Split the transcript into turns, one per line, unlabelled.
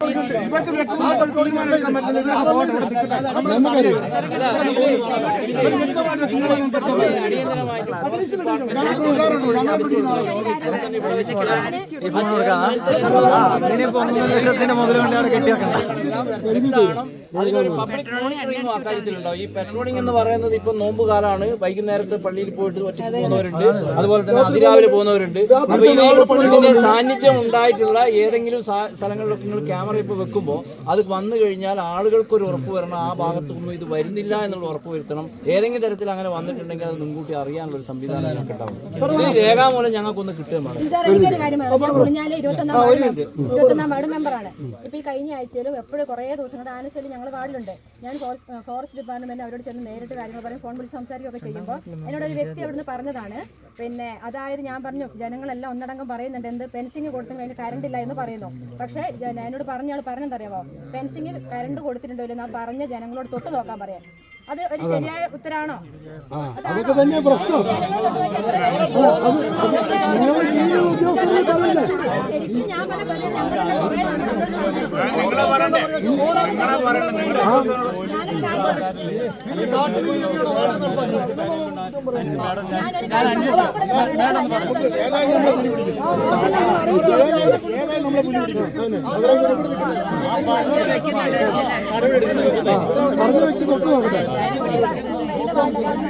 ഇവർക്ക് വ്യക്തമായിട്ട് തീരുമാനമെടുക്കാൻ നിൽക്കട്ടെ നമ്മൾ
ഈ
പെട്രോളിംഗ് എന്ന് പറയുന്നത് ഇപ്പൊ നോമ്പ് കാലാണ് വൈകുന്നേരത്ത് പള്ളിയിൽ പോയിട്ട് ഒറ്റയ്ക്ക് പോകുന്നവരുണ്ട് അതുപോലെ തന്നെ അതിരാവിലെ പോകുന്നവരുണ്ട് അപ്പൊ ഈ സാന്നിധ്യം ഉണ്ടായിട്ടുള്ള ഏതെങ്കിലും സ്ഥലങ്ങളിലൊക്കെ നിങ്ങൾ ക്യാമറ ഇപ്പൊ വെക്കുമ്പോൾ അത് വന്നു കഴിഞ്ഞാൽ ആളുകൾക്ക് ഒരു ഉറപ്പ് വരണം. ആ ഭാഗത്തൊന്നും ഇത് വരുന്നില്ല എന്നുള്ള ഉറപ്പ് വരുത്തണം. ഏതെങ്കിലും തരത്തിൽ അങ്ങനെ വന്നിട്ടുണ്ടെങ്കിൽ അത് മുൻകൂട്ടി അറിയാനുള്ള ഒരു സംവിധാനം ഞങ്ങൾക്ക് ഉണ്ടാവും ഇത് രേഖാമൂലം ഞങ്ങൾക്കൊന്ന്
കിട്ടുകയാണ് ഇരുപത്തൊന്നാം വാർഡ് മെമ്പറാണ്. ഇപ്പൊ ഈ കഴിഞ്ഞ ആഴ്ചയിലും എപ്പോഴും കുറേ ദിവസങ്ങളുടെ ആനശല്യം ഞങ്ങൾ വാർഡിലുണ്ട്. ഞാൻ ഫോറസ്റ്റ് ഡിപ്പാർട്ട്മെന്റ് അവരോട് ചെന്ന് നേരിട്ട് കാര്യങ്ങൾ പറയും ഫോൺ വിളിച്ച് സംസാരിക്കുകയൊക്കെ ചെയ്യുമ്പോൾ എന്നോട് ഒരു വ്യക്തി അവിടുന്ന് പറഞ്ഞതാണ് പിന്നെ അതായത് ഞാൻ പറഞ്ഞു ജനങ്ങളെല്ലാം ഒന്നടങ്കം പറയുന്നുണ്ട് എന്ത് ഫെൻസിങ് കൊടുത്തെങ്കിൽ അതിന് കറണ്ട് ഇല്ല എന്ന് പറയുന്നു. പക്ഷേ ഞാനോട് എന്നോട് പറഞ്ഞ ആൾ പറഞ്ഞെന്തറിയാമോ ഫെൻസിങ് കരണ്ട് കൊടുത്തിട്ടുണ്ടോ ഞാൻ ആ പറഞ്ഞ ജനങ്ങളോട് തൊട്ട് നോക്കാൻ പറയാം. അത് ഒരു ശരിയായ ഉത്തരാണോ?
അതൊക്കെ തന്നെ പ്രശ്നം.
ഞാൻ
പറഞ്ഞ വ്യക്തി തൊട്ട് നോക്കട്ടെ